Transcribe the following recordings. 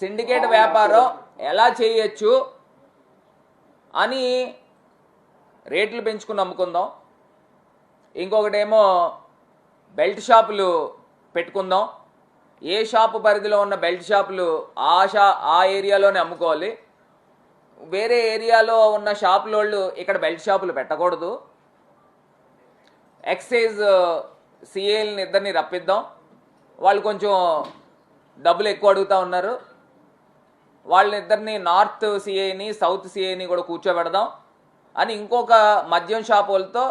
Syndicate వ్యాపారం ఎలా చేయొచ్చు అని రేట్లు పెంచుకుని అమ్ముకుందాం ఇంకొకటేమో బెల్ట్ షాపులు పెట్టుకుందాం. ఏ షాపు పరిధిలో ఉన్న బెల్ట్ షాపులు ఆ షా ఆ ఏరియాలోనే అమ్ముకోవాలి. వేరే ఏరియాలో ఉన్న షాపుల వాళ్ళు ఇక్కడ బెల్ట్ షాపులు పెట్టకూడదు. ఎక్సైజ్ సిఏల్ని ఇద్దరిని రప్పిద్దాం. వాళ్ళు కొంచెం డబ్బులు ఎక్కువ అడుగుతా ఉన్నారు. వాళ్ళని ఇద్దరిని నార్త్ సిఐని సౌత్ సిఐని కూడా కూర్చోబెడదాం అని ఇంకొక మద్యం షాప్ వాళ్ళతో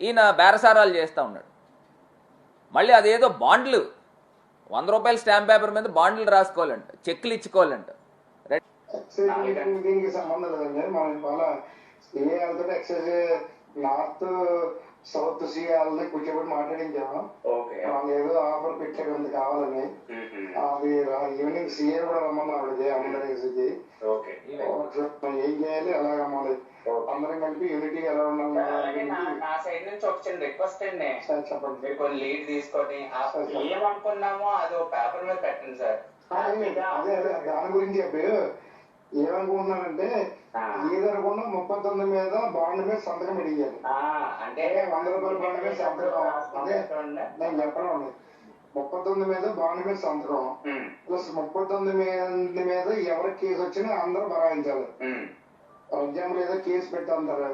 ఈయన బేరసారాలు చేస్తూ ఉన్నాడు. మళ్ళీ అదేదో బాండ్లు వంద రూపాయల స్టాంప్ పేపర్ మీద బాండ్లు రాసుకోవాలంట చెక్లు ఇచ్చుకోవాలంట. దీనికి సంబంధం లేదండి. మనం ఇవాళ ఏ వెళ్తుంటే ఎక్సైజ్ నార్త్ సౌత్ సి వాళ్ళని కూర్చోబెట్టి మాట్లాడించాము ఓకే. వాళ్ళు ఏదో ఆఫర్ పెట్టారు ఉంది కావాలని. అది ఈవినింగ్ సీఏ కూడా రమ్మన్నారు ఓకే. ఏం చేయాలి ఎలా రమ్మాలి? అందరం కలిపి యూనిటీ ఎలా ఉండాలి అలాగే నా సైడ్ నుంచి ఒక చిన్న రిక్వెస్ట్ అండి. చెప్పండి. మీరు కొన్ని లీడ్ తీసుకొని ఏమనుకున్నామో అది ఒక పేపర్ మీద పెట్టండి సార్ అదే దాని గురించి చెప్పి. ఏమనుకుంటున్నానంటే ఏదనుకున్నా ముప్పై తొమ్మిది మీద బాండ్ మీద సంతకం ఆ, అంటే వంద రూపాయల బాండ్ మీద సంతకం? అదే. నేను చెప్పడం ముప్పై తొమ్మిది మీద బాండ్ మీద సంతకం. ప్లస్ ముప్పై తొమ్మిది మీద మీద ఎవరికి కేసు వచ్చినా అందరూ బరాయించాలి. ఫర్ ఎగ్జాంపుల్ ఏదో కేసు పెట్టంటారు.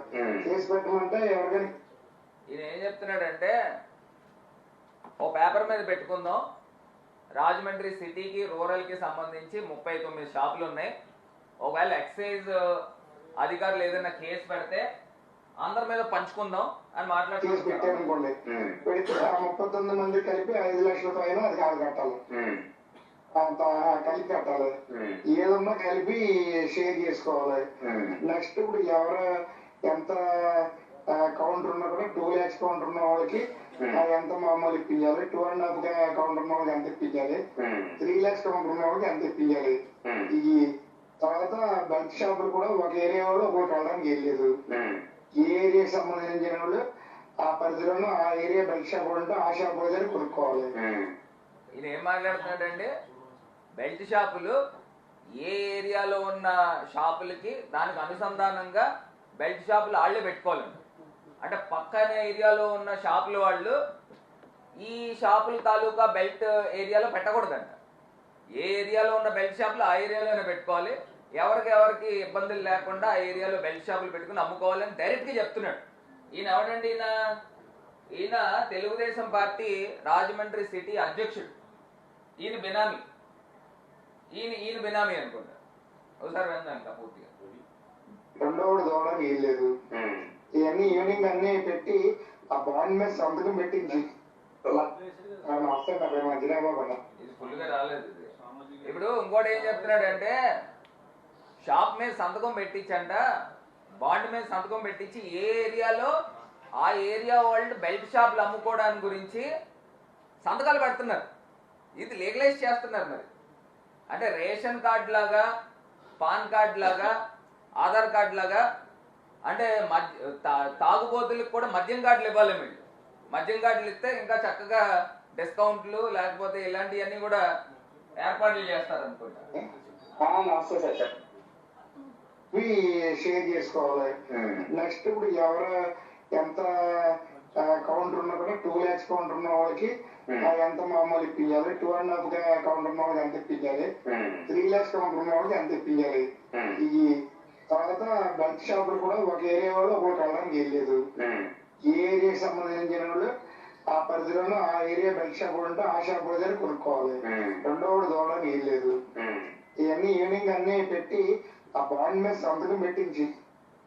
కేసు పెట్టమంటే ఎవరికైనా ఈయన ఏం చెప్తున్నాడంటే ఓ పేపర్ మీద పెట్టుకుందాం. రాజమండ్రి సిటీకి రూరల్కి సంబంధించి ముప్పై తొమ్మిది షాపులు ఉన్నాయి. ఒకవేళ ఎక్సైజ్ అధికారులు ఏదైనా కేసు పెడితే అందరి మీద పంచుకుందాం అని పెట్టారనుకోండి. ఉమ్, పెడితే ఆ ముప్పై తొమ్మిది మంది కలిపి ఐదు లక్షల పైన అది కాదు కట్టాలి. అంత కలిపి కట్టాలి. ఏదన్నా కలిపి షేర్ చేసుకోవాలి. నెక్స్ట్ ఇప్పుడు ఎవరు ఎంత కౌంటర్ ఉన్నా కూడా టూ ల్యాక్స్ కౌంటర్ ఉన్న వాళ్ళకి ఎంత మామూలు ఇప్పించాలి? టూ అండ్ హాఫ్ కౌంటర్ ఉన్న వాళ్ళకి ఎంత ఇప్పించాలి? త్రీ ల్యాక్స్ కౌంటర్ ఉన్న వాళ్ళకి ఎంత ఇప్పించాలి? ఈ తర్వాత బల్క్ షాపులు కూడా ఒక ఏరియా వాళ్ళు ఒకటి వెళ్ళడానికి వెళ్ళలేదు ఏ ఏరియాకి సంబంధించిన వాళ్ళు ఆ పరిధిలోనూ ఆ ఏరియా బల్క్ షాప్ ఉంటే ఆ షాప్ దగ్గర కొనుక్కోవాలి. ఈయన ఏం మాట్లాడుతున్నాడంటే బెల్ట్ షాపులు ఏ ఏరియాలో ఉన్న షాపులకి దానికి అనుసంధానంగా బెల్ట్ షాపులు వాళ్ళే పెట్టుకోవాలండి అంటే పక్కన ఏరియాలో ఉన్న షాపుల వాళ్ళు ఈ షాపుల తాలూకా బెల్ట్ ఏరియాలో పెట్టకూడదంట. ఏ ఏరియాలో ఉన్న బెల్ట్ షాపులు ఆ ఏరియాలోనే పెట్టుకోవాలి. ఎవరికి ఎవరికి ఇబ్బందులు లేకుండా ఆ ఏరియాలో బెల్ట్ షాపులు పెట్టుకుని అమ్ముకోవాలని డైరెక్ట్గా చెప్తున్నాడు. ఈయన ఎవడండి ఈయన? ఈయన తెలుగుదేశం పార్టీ రాజమండ్రి సిటీ అధ్యక్షుడు. ఈయన బినామీ. ఈయన ఈయన బినామీ అనుకుంటా. ఒకసారి విందాం పూర్తిగా. రెండోడు. ఇవన్నీ ఈవినింగ్ అన్ని పెట్టి ఆ బాండ్ మీద సంతకం ఇది. ఇప్పుడు ఇంకోటి ఏం చెప్తున్నాడంటే షాప్ మీద సంతకం పెట్టించంట బాండ్ మీద సంతకం పెట్టించి ఏ ఏరియాలో ఆ ఏరియా వాళ్ళు బెల్ట్ షాపులు అమ్ముకోవడానికి గురించి సంతకాలు పెడుతున్నారు. ఇది లీగలైజ్ చేస్తున్నారు మరి. అంటే రేషన్ కార్డ్ లాగా పాన్ కార్డ్ లాగా ఆధార్ కార్డ్ లాగా అంటే మద్య తా- తాగుబోతులకు కూడా మద్యం కార్డులు ఇవ్వాలి మీరు. మద్యం కార్డులు ఇస్తే ఇంకా చక్కగా డిస్కౌంట్లు లేకపోతే ఇలాంటివన్నీ కూడా ఏర్పాట్లు చేస్తారు అనుకుంటా షేర్ చేసుకోవాలి. నెక్స్ట్ ఇప్పుడు ఎవరు ఎంత కౌంటర్ ఉన్నా కూడా టూ ల్యాక్స్ కౌంటర్ ఉన్న వాళ్ళకి ఎంత మామూలు ఇప్పించాలి టూ అండ్ హాఫ్ కౌంటర్ ఉన్న వాళ్ళకి ఎంత ఇప్పించాలి త్రీ ల్యాక్స్ కౌంటర్ ఉన్న వాళ్ళకి ఎంత ఇప్పించాలి ఈ తర్వాత బల్క్ షాపులు కూడా ఒక ఏరియా వాళ్ళు ఒకటి వెళ్ళడానికి వెళ్ళలేదు ఏ ఏరియాకి సంబంధించిన వాళ్ళు ఆ పరిధిలోనూ ఆ ఏరియా బెల్ట్ షాప్ ఉంటే ఆ షాప్ దగ్గర కొనుక్కోవాలి. రెండోడు దూడడానికి వెళ్ళలేదు. ఇవన్నీ ఈవినింగ్ అన్ని పెట్టి ఆ బాండ్ మీద సంతకం పెట్టించి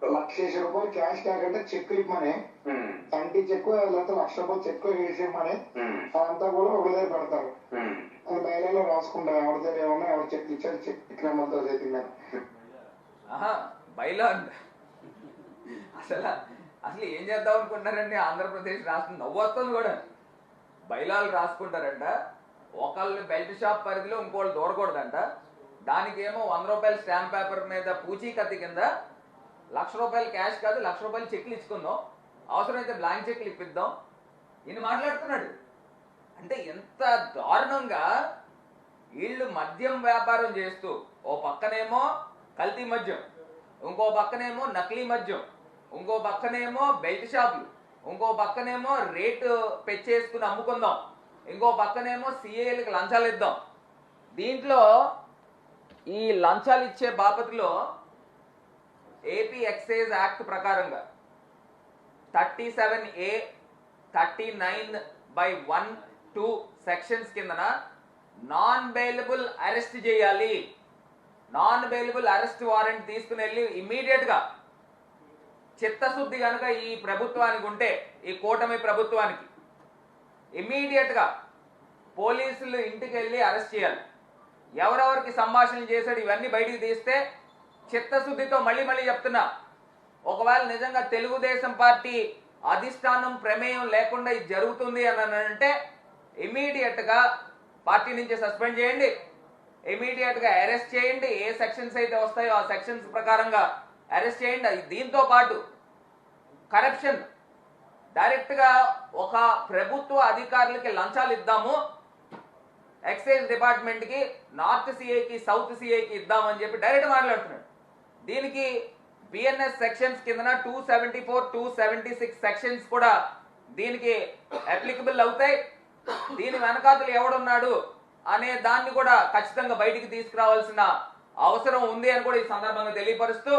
లక్షేసి రూపాయలు క్యాష్ కాకుండా చెక్ ఇవ్వమని. యాంటీ చెక్ లేకపోతే లక్ష రూపాయలు చెక్ వేసి ఇవ్వమని ఉమ్, అదంతా కూడా ఒక దగ్గర పెడతారు. అది బయలులో రాసుకుంటారు. ఎవరి దగ్గర ఏమన్నా ఎవరు చెక్ ఇచ్చారు చెక్ బయలో అంట అసలు అసలు ఏం చేద్దాం అనుకుంటున్నారండి? ఆంధ్రప్రదేశ్ రాష్ట్రం నవ్వు వస్తుంది కూడా. బయలాలు రాసుకుంటారంట. ఒకళ్ళు బెల్ట్ షాప్ పరిధిలో ఇంకోళ్ళు దూరకూడదంట. దానికేమో వంద రూపాయల స్టాంప్ పేపర్ మీద పూచీకత్తి కింద లక్ష రూపాయలు క్యాష్ కాదు లక్ష రూపాయలు చెక్లు ఇచ్చుకుందాం. అవసరమైతే బ్లాంక్ చెక్లు ఇప్పిద్దాం. ఈయన మాట్లాడుతున్నాడు. అంటే ఎంత దారుణంగా వీళ్ళు మద్యం వ్యాపారం చేస్తూ ఓ పక్కనేమో కల్తీ మద్యం ఇంకో పక్కనేమో నకిలీ మద్యం ఇంకో పక్కనేమో బెల్ట్ షాపులు ఇంకో పక్కనేమో రేటు పెచ్చేసుకుని అమ్ముకుందాం ఇంకో పక్కనేమో సిఏలకు లంచాలు ఇద్దాం. దీంట్లో ఈ లంచాలు ఇచ్చే బాపతిలో ఏపీ ఎక్సైజ్ యాక్ట్ ప్రకారంగా thirty seven A thirty nine by one two sections కిందన నాన్ బెయిలబుల్ అరెస్ట్ చేయాలి. నాన్ బెయిలబుల్ అరెస్ట్ వారెంట్ తీసుకుని వెళ్ళి ఇమ్మీడియట్గా చిత్తశుద్ధి కనుక ఈ ప్రభుత్వానికి ఉంటే ఈ కూటమి ప్రభుత్వానికి ఇమ్మీడియట్గా పోలీసులు ఇంటికి వెళ్ళి అరెస్ట్ చేయాలి. ఎవరెవరికి సంభాషణ చేశాడు ఇవన్నీ బయటికి తీస్తే చిత్తశుద్ధితో మళ్ళీ మళ్ళీ చెప్తున్నా. ఒకవేళ నిజంగా తెలుగుదేశం పార్టీ అధిష్టానం ప్రమేయం లేకుండా ఇది జరుగుతుంది అని అంటే ఇమీడియట్గా పార్టీ నుంచి సస్పెండ్ చేయండి. ఇమీడియట్గా అరెస్ట్ చేయండి. ఏ సెక్షన్స్ అయితే వస్తాయో ఆ సెక్షన్స్ ప్రకారంగా అరెస్ట్ చేయండి. దీంతో పాటు కరప్షన్ డైరెక్ట్గా ఒక ప్రభుత్వ అధికారులకి లంచాలు ఇద్దాము. ఎక్సైజ్ డిపార్ట్మెంట్కి నార్త్ సిఐకి సౌత్ సిఐకి ఇద్దామని చెప్పి డైరెక్ట్ మాట్లాడుతున్నాడు. దీనికి బిఎన్ఎస్ సెక్షన్స్ కిందన two seventy four two seventy six sections కూడా దీనికి అప్లికబుల్ అవుతాయి. దీని వెనకాతలు ఎవడున్నాడు అనే దాన్ని కూడా ఖచ్చితంగా బయటికి తీసుకురావాల్సిన అవసరం ఉంది అని కూడా ఈ సందర్భంగా తెలియపరుస్తూ